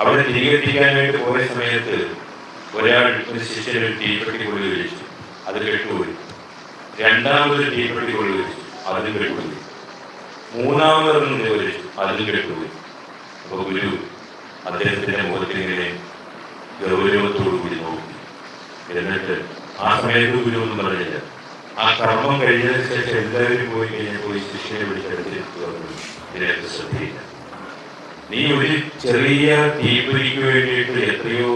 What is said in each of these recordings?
അവിടെ തിരികെ വേണ്ടി പോയ സമയത്ത് ഒരാൾ ഒരു ശിഷ്യന് ഒരു തീപ്പെട്ടി കൊള്ളി കഴിച്ചു അത് കെട്ടുപോയി. രണ്ടാമത് തീപ്പെട്ടി കൊള്ളി കഴിച്ചു അതും കെട്ടുപോയി. മൂന്നാമതൊന്നും നിരോധിച്ചു അതും കെട്ടുപോയി. അപ്പൊ ഗുരു അദ്ദേഹത്തിന്റെ മുഖത്തിങ്ങനെ ഗൗരവത്തോടു കൂടി നോക്കി. എന്നിട്ട് ആ സമയത്ത് ഗുരു ഒന്നും പറഞ്ഞില്ല. ആ കർമ്മം കഴിഞ്ഞതിന് ശേഷം എല്ലാവരും പോയി കഴിഞ്ഞപ്പോൾ ഈ ശിഷ്യനെ വിളിച്ചെടുത്തിട്ട് പറഞ്ഞു ഇതിനകത്ത് ശ്രദ്ധയില്ല നീ ഒരു ചെറിയ തീപ്പൊരിക്ക് വേണ്ടിയിട്ട് എത്രയോ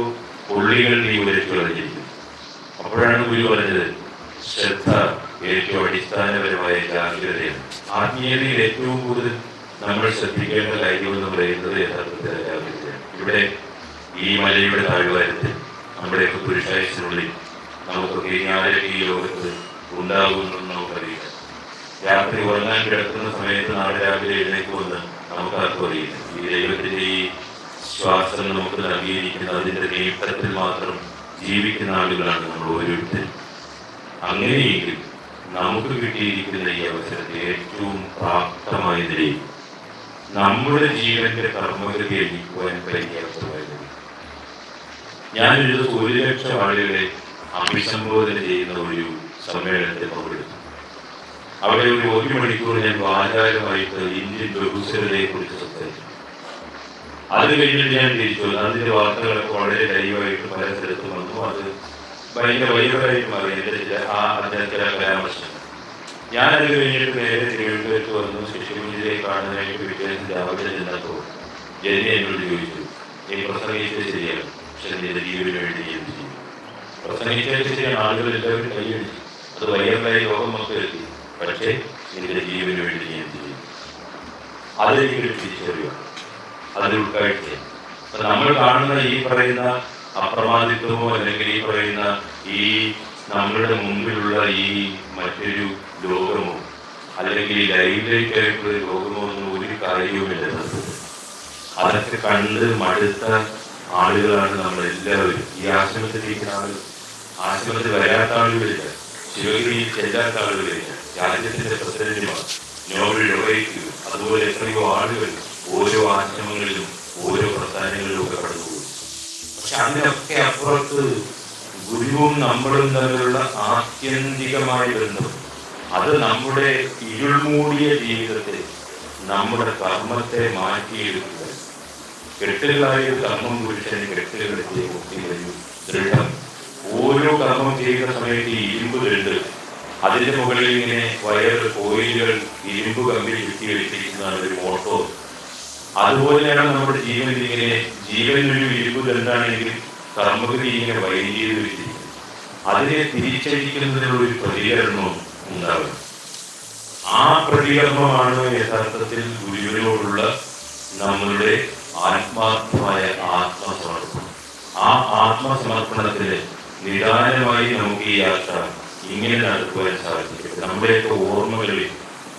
പുള്ളികൾ നീ ഉരച്ചു കളഞ്ഞിരിക്കുന്നു അപ്പോഴാണ് ഗുരു പറഞ്ഞത് ശ്രദ്ധ ഏറ്റവും അടിസ്ഥാനപരമായ ജാഗ്രതയാണ്. ആത്മീയതയിൽ ഏറ്റവും കൂടുതൽ നമ്മൾ ശ്രദ്ധിക്കേണ്ട കാര്യമെന്ന് പറയുന്നത് യഥാർത്ഥത്തിൽ ജാഗ്രതയാണ്. ഇവിടെ ഈ മലയുടെ താഴ്വാരത്തിൽ നമ്മുടെയൊക്കെ പുരുഷായുസിനുള്ളിൽ നമുക്കൊക്കെ ഇനി ആരൊക്കെ ഈ ലോകത്ത് ഉണ്ടാകുമെന്നും നമുക്കറിയില്ല. രാത്രി ഉറങ്ങാൻ കിടക്കുന്ന സമയത്ത് നാളെ രാവിലെ എഴുന്നേക്കുമെന്ന് നമുക്ക് ആർക്കും അറിയില്ല. ഈ ദൈവത്തിന്റെ ഈ ശ്വാസം നമുക്ക് നൽകിയിരിക്കുന്ന അതിന്റെ നേട്ടത്തിൽ മാത്രം ജീവിക്കുന്ന ആളുകളാണ് നമ്മൾ ഓരോരുത്തരും. അങ്ങനെയെങ്കിൽ നമുക്ക് കിട്ടിയിരിക്കുന്ന ഈ അവസരത്തെ ഏറ്റവും പ്രാപ്തമായ നിലയിൽ നമ്മുടെ ജീവന്റെ കർമ്മഗതി എണ്ണിക്കുവാൻ പര്യാപ്തമായത് ഞാനൊരു ദിവസം ഒരു ലക്ഷം ആളുകളെ അഭിസംബോധന ചെയ്യുന്ന ഒരു സമ്മേളനത്തിൽ പങ്കെടുത്തു. അവിടെ ഒരു ഒരു മണിക്കൂർ ഞാൻ വാചാരമായിട്ട് ഇന്ത്യൻ ബഹുസ്വരതയെ കുറിച്ച് സംസാരിച്ചു. അത് കഴിഞ്ഞിട്ട് ഞാൻ തിരിച്ചു. അതിന്റെ വാർത്തകളൊക്കെ വളരെ ലൈവായിട്ട് പല സ്ഥലത്തും വന്നു. അത് ഭയങ്കര വൈകുന്നേരമായിട്ട് മാറി. എന്റെ ചില ആ അദ്ദേഹത്തിലെ പരാമർശം. ഞാൻ അത് കഴിഞ്ഞിട്ട് നേരെ തിരുവനന്തപുരത്ത് വന്നു. ശിശുകുഞ്ഞിനെ കാണാനായിട്ട് പിറ്റേന്ന് രാവിലെ ചെന്നപ്പോൾ ജനി എന്നോട് ചോദിച്ചു നീ പ്രസംഗിച്ചത് ശരിയാണ്. പക്ഷെ നിന്റെ ജീവന് വേണ്ടി നീ ചെയ്യും? പ്രസംഗിച്ചത് ശരിയാണ് ആളുകൾ എല്ലാവരും കൈയടിച്ചു അത് വൈറലായി ലോകം മൊത്തം എത്തി. പക്ഷേ നിന്റെ ജീവന് വേണ്ടി നീ ചെയ്യും? അതെനിക്കൊരു തിരിച്ചറിവാണ്. അതിൽ ഉൾക്കാഴ്ചയാണ് അപ്പൊ നമ്മൾ കാണുന്ന ഈ പറയുന്ന അപ്രമാദിത്വമോ അല്ലെങ്കിൽ ഈ പറയുന്ന ഈ നമ്മളുടെ മുമ്പിലുള്ള ഈ മറ്റൊരു ലോകമോ അല്ലെങ്കിൽ ഈ ലൈവിലേക്ക് ആയിട്ടുള്ള ലോകമോ ഒന്നും ഒരു കാര്യവുമില്ല. അതൊക്കെ കണ്ട് മടുത്ത ആളുകളാണ് നമ്മളെല്ലാവരും. ഈ ആശ്രമത്തിലിരിക്കുന്ന ആളുകൾ. ആശ്രമത്തിൽ വരാത്ത ആളുകളില്ല. ശിവഗിരിയിൽ ചെല്ലാത്ത ആളുകളില്ല. രാജ്യത്തിന്റെ പ്രസിഡന്റുമാർ. നോബൽ ലോറേറ്റ് അതുപോലെ എത്രയോ ആളുകൾ ഓരോ ആശ്രമങ്ങളിലും ഓരോ പ്രസ്ഥാനങ്ങളിലും ഒക്കെ കടന്നുപോയി പക്ഷെ അതിനൊക്കെ അപ്പുറത്ത് ഗുരുവും നമ്മളും തമ്മിലുള്ള ആത്യന്തികമായ ബന്ധം അത് നമ്മുടെ ഇരുൾമൂടിയ ജീവിതത്തെ നമ്മുടെ കർമ്മത്തെ മാറ്റിയെടുക്കുക. കെട്ടുകളായ കർമ്മം പുരുഷന് കെട്ടുകളെത്തിയ കുട്ടികളെയും ദൃഢം. ഓരോ കർമ്മം ചെയ്യുന്ന സമയത്ത് ഇരുമ്പ് ദൃഢ. അതിന്റെ മുകളിൽ ഇങ്ങനെ വയറ് കോയിലുകൾ ഇരുമ്പ് കമ്പി ചുറ്റി വെച്ചിരിക്കുന്നതാണ് ഒരു മോട്ടോ അതുപോലെയാണ് നമ്മുടെ ജീവനിൽ ഇങ്ങനെ ജീവനൊരു ഇരുമ്പ് എന്താണെങ്കിൽ കർമ്മഗതി ഇങ്ങനെ വൈകിയത് അതിനെ തിരിച്ചടിക്കുന്നതിനുള്ള ഒരു പ്രതികരണവും ഉണ്ടാകും ആ പ്രതികരണമാണ് യഥാർത്ഥത്തിൽ ഗുരുവിനോടുള്ള നമ്മളുടെ ആത്മാർത്ഥമായ ആത്മസമർപ്പണം. ആ ആത്മസമർപ്പണത്തിന് നിദാനമായി നമുക്ക് ഈ യാത്ര ഇങ്ങനെ നടക്കുവാൻ സാധിക്കും. നമ്മുടെയൊക്കെ ഓർമ്മകളിൽ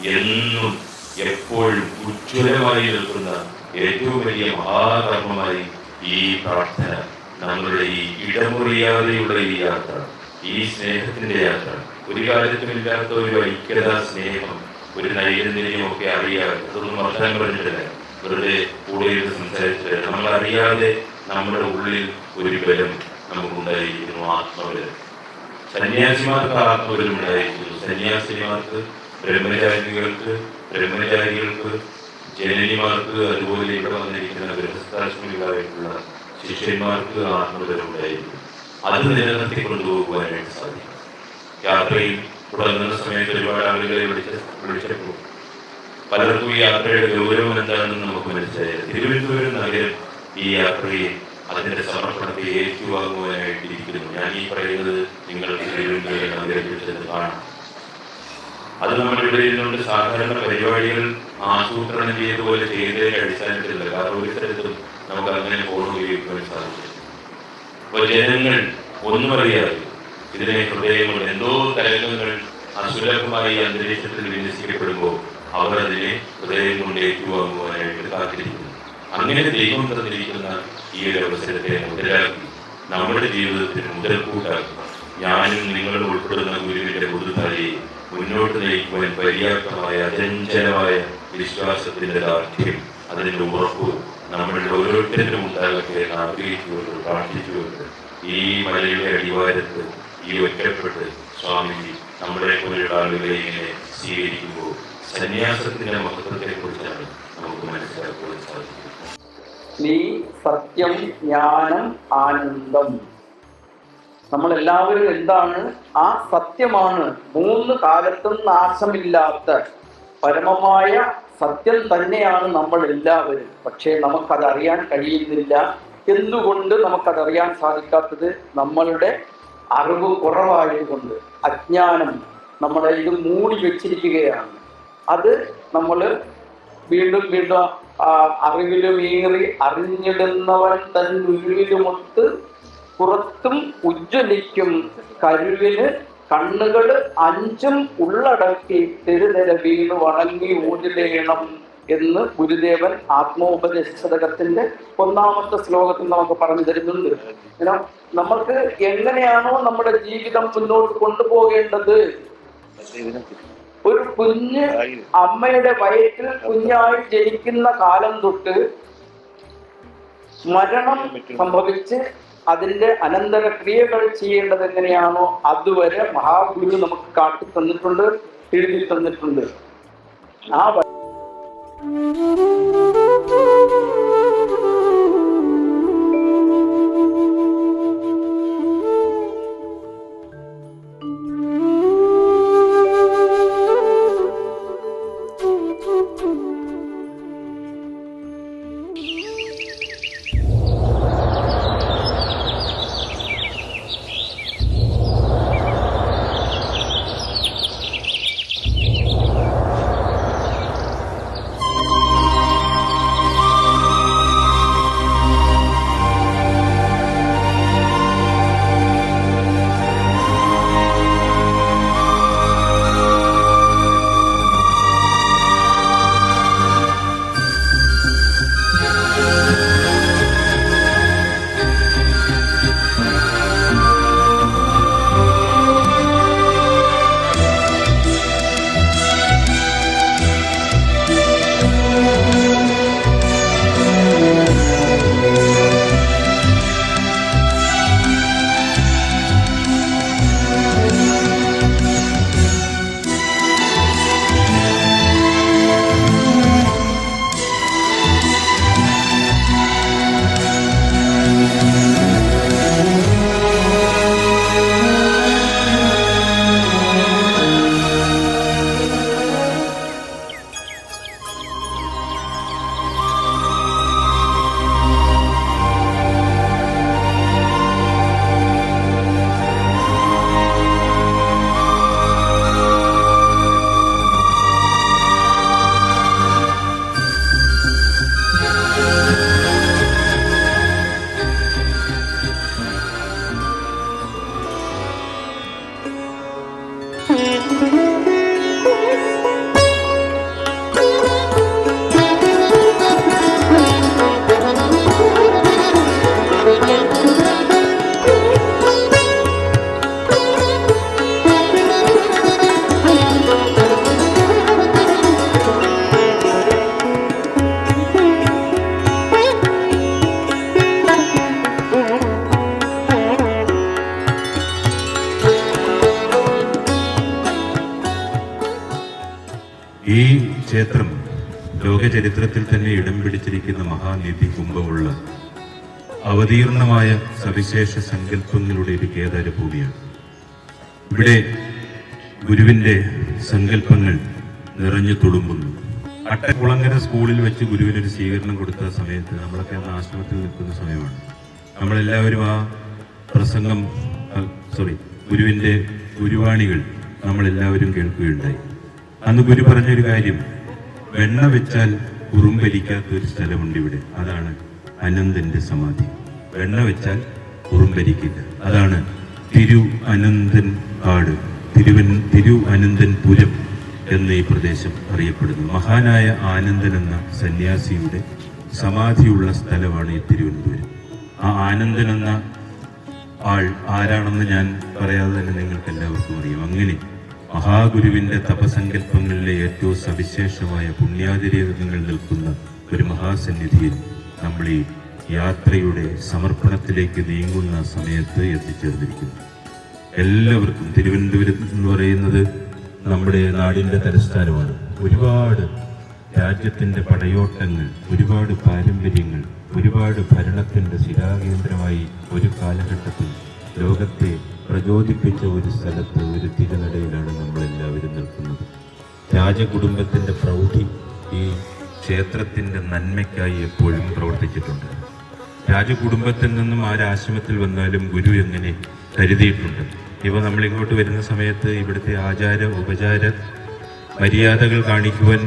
എന്നും എപ്പോഴും ഉജ്ജ്വലമായി നിൽക്കുന്ന ഏറ്റവും വലിയ മഹാകർമ്മമായി ഈ പ്രാർത്ഥന നമ്മളുടെ ഈ ഇടമുറിയാതെയുള്ള ഈ യാത്ര ഈ സ്നേഹത്തിന്റെ യാത്ര. ഒരു കാലത്തും ഒരു ഐക്യത സ്നേഹം ഒരു നൈരന്തര്യം ഒക്കെ അറിയാതെ അതൊന്നും വർഷം പറഞ്ഞിട്ടില്ല വെറുതെ കൂടെ ഇരുന്ന് നമ്മളറിയാതെ നമ്മുടെ ഉള്ളിൽ ഒരു ബലം നമുക്കുണ്ടായിരിക്കുന്നു ആത്മബലം. സന്യാസിമാർക്ക് ആത്മബലം ഉണ്ടായിരിക്കുന്നു. സന്യാസിനിമാർക്ക് ബ്രഹ്മചാരികൾക്ക് ബ്രഹ്മചാരികൾക്ക് ജനനിമാർക്ക് അതുപോലെ ഇവിടെ വന്നിരിക്കുന്ന ഗൃഹസ്ഥാശ്രമികളായിട്ടുള്ള ശിഷ്യന്മാർക്ക് ആത്മബലം ഉണ്ടായിരിക്കും അത് നിലനിർത്തി കൊണ്ടുപോകുവാനായിട്ട് സാധിക്കും. യാത്രയിൽ തുടങ്ങുന്ന സമയത്ത് ഒരുപാട് ആളുകളെ വിളിച്ച വിളിച്ചപ്പോൾ പലർക്കും ഈ യാത്രയുടെ ഗൗരവം എന്താണെന്ന് നമുക്ക് മനസ്സിലായത് തിരുവനന്തപുരം നഗരം ഈ യാത്രയെ അതിന്റെ സമർപ്പണത്തെ ഏറ്റുവാങ്ങുവാനായിട്ടിരിക്കുന്നു. ഞാൻ ഈ പറയുന്നത് നിങ്ങൾക്ക് തിരുവനന്തപുരം നഗരത്തിൽ ചെന്ന് കാണാം അത് നമ്മൾ ഇവിടെ ഇരുന്നുകൊണ്ട് സാധാരണ പരിപാടികൾ ആസൂത്രണം ചെയ്തതുപോലെ ചെയ്തതിന്റെ അടിസ്ഥാനത്തിലല്ല കാരണം ഒരു സ്ഥലത്തും നമുക്ക് അങ്ങനെ ഫോൺ ഉപയോഗിക്കാൻ സാധിക്കും അപ്പോൾ ജനങ്ങൾ ഒന്നും അറിയാതെ ഇതിനെ ഹൃദയങ്ങൾ എന്തോ തരംഗങ്ങൾ അസുലഭമായി അന്തരീക്ഷത്തിൽ വിന്യസിക്കപ്പെടുമ്പോൾ അവർ അതിനെ ഹൃദയം കൊണ്ട് ഏറ്റുവാങ്ങുവാനായിട്ട് കാത്തിരിക്കുന്നു. അങ്ങനെ ദൈവം തന്നിരിക്കുന്ന ഈ ഒരു അവസരത്തെ മുതലാക്കി നമ്മുടെ ജീവിതത്തിന് മുതൽക്കൂട്ടാക്കുക ഞാനും നിങ്ങളും ഉൾപ്പെടുന്ന ഗുരുവിന്റെ പുതുതലയെ മുന്നോട്ട് നയിക്കുവാൻ പര്യാപ്തമായ അചഞ്ചലമായ വിശ്വാസത്തിന്റെ ദാർഢ്യം അതിന്റെ ഉറപ്പ് നമ്മളിൽ ഓരോരുത്തരും ഉണ്ടാകട്ടെ എന്ന് ആഗ്രഹിച്ചുകൊണ്ട് പ്രാർത്ഥിച്ചുകൊണ്ട് ഈ മലയുടെ അടിവാരത്ത് ഈ ഒറ്റപ്പെട്ട് സ്വാമിജി നമ്മളെ പോലെയുള്ള ആളുകളെ ഇങ്ങനെ സ്വീകരിക്കുമ്പോൾ സന്യാസത്തിന്റെ മഹത്വത്തെ കുറിച്ചാണ് നമുക്ക് മനസ്സിലാക്കുവാൻ സാധിക്കുന്നത്. നീ സത്യം ജ്ഞാനം ആനന്ദം. നമ്മളെല്ലാവരും എന്താണ്? ആ സത്യമാണ്. മൂന്ന് കാലത്തും നാശമില്ലാത്ത പരമമായ സത്യം തന്നെയാണ് നമ്മൾ എല്ലാവരും പക്ഷേ നമുക്കതറിയാൻ കഴിയുന്നില്ല. എന്തുകൊണ്ട് നമുക്കതറിയാൻ സാധിക്കാത്തത്? നമ്മളുടെ അറിവ് കുറവായതുകൊണ്ട്. അജ്ഞാനം നമ്മളെ ഇത് മൂടി വെച്ചിരിക്കുകയാണ്. അത് നമ്മൾ വീണ്ടും വീണ്ടും അറിവിലും ഏറി അറിഞ്ഞിടുന്നവൻ തൻ ഉരുവിലുമൊത്ത് പുറത്തും ഉജ്ജ്വലിക്കും. കരുവിന് കണ്ണുകൾ അഞ്ചും ഉള്ളടക്കി തെരുനിര വീണ് വണങ്ങി ഊതിലേണം എന്ന് ഗുരുദേവൻ ആത്മോപദേശതകത്തിന്റെ ഒന്നാമത്തെ ശ്ലോകത്തിൽ നമുക്ക് പറഞ്ഞു തരുന്നുണ്ട്. നമുക്ക് എങ്ങനെയാണോ നമ്മുടെ ജീവിതം മുന്നോട്ട് കൊണ്ടുപോകേണ്ടത്? ഒരു കുഞ്ഞ് അമ്മയുടെ വയറ്റിൽ കുഞ്ഞായി ജനിക്കുന്ന കാലം തൊട്ട് മരണം സംഭവിച്ച് അതിന്റെ അനന്തര ക്രിയകൾ ചെയ്യേണ്ടത് എങ്ങനെയാണോ അതുവരെ മഹാഗുരു നമുക്ക് കാട്ടി തന്നിട്ടുണ്ട് എഴുതി തന്നിട്ടുണ്ട്. ആ മഹാനിധി കുംഭമുള്ള അവതീർണമായ സവിശേഷ സങ്കല്പങ്ങളുടെ ഒരു കേദാരഭൂമിയാണ് ഇവിടെ ഗുരുവിന്റെ സങ്കല്പങ്ങൾ നിറഞ്ഞു തുളുമ്പുന്നു അട്ടക്കുളങ്ങര സ്കൂളിൽ വെച്ച് ഗുരുവിനൊരു സ്വീകരണം കൊടുത്ത സമയത്ത് നമ്മളൊക്കെ അന്ന് ആശ്രമത്തിൽ നിൽക്കുന്ന സമയമാണ് നമ്മളെല്ലാവരും ആ പ്രസംഗം സോറി ഗുരുവിന്റെ ഗുരുവാണികൾ നമ്മളെല്ലാവരും കേൾക്കുകയുണ്ടായി അന്ന് ഗുരു പറഞ്ഞൊരു കാര്യം വെണ്ണ വെച്ചാൽ ഉറുമ്പരിക്കാത്ത ഒരു സ്ഥലമുണ്ട് ഇവിടെ. അതാണ് അനന്തന്റെ സമാധി. വെണ്ണ വെച്ചാൽ ഉറുമ്പരിക്കില്ല. അതാണ് തിരു അനന്തൻ കാട്. തിരുവൻ തിരു അനന്തൻ പുരം എന്ന ഈ പ്രദേശം അറിയപ്പെടുന്നു. മഹാനായ ആനന്ദൻ എന്ന സന്യാസിയുടെ സമാധിയുള്ള സ്ഥലമാണ് ഈ തിരുവനന്തപുരം. ആ ആനന്ദൻ എന്ന ആൾ ആരാണെന്ന് ഞാൻ പറയാതെ തന്നെ നിങ്ങൾക്ക് എല്ലാവർക്കും അറിയാം. അങ്ങനെ മഹാഗുരുവിന്റെ തപസങ്കല്പങ്ങളിലെ ഏറ്റവും സവിശേഷമായ പുണ്യാതിരേകങ്ങൾ നിൽക്കുന്ന ഒരു മഹാസന്നിധിയിൽ നമ്മൾ ഈ യാത്രയുടെ സമർപ്പണത്തിലേക്ക് നീങ്ങുന്ന സമയത്ത് എത്തിച്ചേർന്നിരിക്കുന്നു. എല്ലാവർക്കും തിരുവനന്തപുരം എന്ന് പറയുന്നത് നമ്മുടെ നാടിന്റെ തലസ്ഥാനമാണ്. ഒരുപാട് രാജ്യത്തിന്റെ പടയോട്ടങ്ങൾ ഒരുപാട് പാരമ്പര്യങ്ങൾ ഒരുപാട് ഭരണത്തിന്റെ ശിലാകേന്ദ്രമായി ഒരു കാലഘട്ടത്തിൽ ലോകത്തെ പ്രചോദിപ്പിച്ച ഒരു സ്ഥലത്ത് ഒരു തിരുനടയിലാണ് നമ്മളെല്ലാവരും നിൽക്കുന്നത്. രാജകുടുംബത്തിന്റെ പ്രൗഢി ഈ ക്ഷേത്രത്തിന്റെ നന്മയ്ക്കായി എപ്പോഴും പ്രവർത്തിച്ചിട്ടുണ്ട്. രാജകുടുംബത്തിൽ നിന്നും ആരാശ്രമത്തിൽ വന്നാലും ഗുരു എങ്ങനെ കരുതിയിട്ടുണ്ട്. ഇവ നമ്മളിങ്ങോട്ട് വരുന്ന സമയത്ത് ഇവിടുത്തെ ആചാര ഉപചാര മര്യാദകൾ കാണിക്കുവാൻ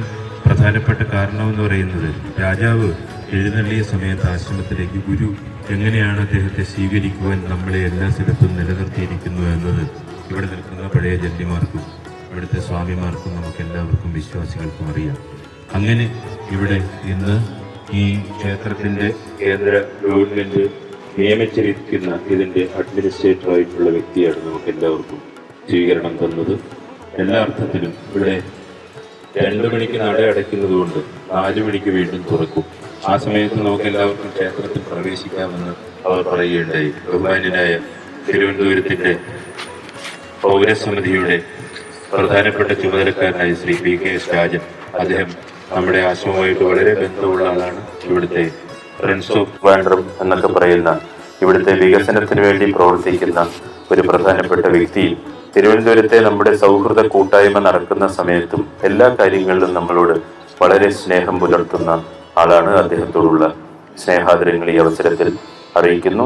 പ്രധാനപ്പെട്ട കാരണമെന്ന് പറയുന്നത് രാജാവ് എഴുന്നള്ളിയ സമയത്ത് ആശ്രമത്തിലേക്ക് ഗുരു എങ്ങനെയാണ് അദ്ദേഹത്തെ സ്വീകരിക്കുവാൻ നമ്മളെ എല്ലാ സ്ഥലത്തും നിലനിർത്തിയിരിക്കുന്നു എന്നത് ഇവിടെ നിൽക്കുന്ന പഴയ ജന്മിമാർക്കും ഇവിടുത്തെ സ്വാമിമാർക്കും നമുക്ക് എല്ലാവർക്കും വിശ്വാസികൾക്കും അറിയാം. അങ്ങനെ ഇവിടെ ഇന്ന് ഈ ക്ഷേത്രത്തിന്റെ കേന്ദ്ര ഗവൺമെന്റ് നിയമിച്ചിരിക്കുന്ന ഇതിന്റെ അഡ്മിനിസ്ട്രേറ്റർ ആയിട്ടുള്ള വ്യക്തിയാണ് നമുക്ക് എല്ലാവർക്കും സ്വീകരണം തന്നത്. എല്ലാ അർത്ഥത്തിലും ഇവിടെ രണ്ടു മണിക്ക് നട അടയ്ക്കുന്നത് കൊണ്ട് നാലു മണിക്ക് വീണ്ടും തുറക്കും. ആ സമയത്ത് നമുക്ക് എല്ലാവർക്കും ക്ഷേത്രത്തിൽ പ്രവേശിക്കാമെന്ന് അവർ പറയുകയുണ്ടായി. ബഹുമാന്യനായ തിരുവനന്തപുരത്തിന്റെ പൗരസമിതിയുടെ പ്രധാനപ്പെട്ട ചുമതലക്കാരനായ Shri P K S Rajan അദ്ദേഹം നമ്മുടെ ആശ്രമമായിട്ട് വളരെ ബന്ധമുള്ള ആളാണ്. ഇവിടുത്തെ ഫ്രണ്ട്സ് ഓഫ് വാൻഡ്രം എന്നൊക്കെ പറയുന്ന ഇവിടുത്തെ വികസനത്തിന് വേണ്ടി പ്രവർത്തിക്കുന്ന ഒരു പ്രധാനപ്പെട്ട വ്യക്തി തിരുവനന്തപുരത്തെ നമ്മുടെ സൗഹൃദ കൂട്ടായ്മ നടക്കുന്ന സമയത്തും എല്ലാ കാര്യങ്ങളിലും നമ്മളോട് വളരെ സ്നേഹം പുലർത്തുന്ന ആളാണ് അദ്ദേഹത്തോടുള്ള സ്നേഹാദരങ്ങൾ ഈ അവസരത്തിൽ അറിയിക്കുന്നു.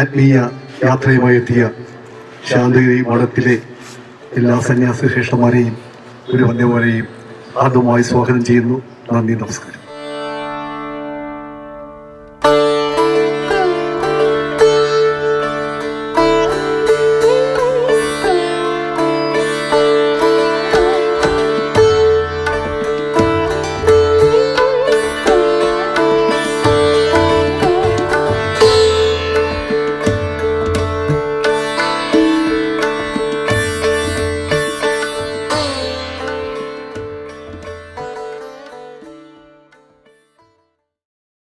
ആത്മീയ യാത്രയുമായി എത്തിയ ശാന്തഗിരി മഠത്തിലെ എല്ലാ സന്യാസ ശ്രേഷ്ഠന്മാരെയും ഗുരുവന്യമാരെയും ആദ്യമായി സ്വാഗതം ചെയ്യുന്നു. നന്ദി നമസ്കാരം.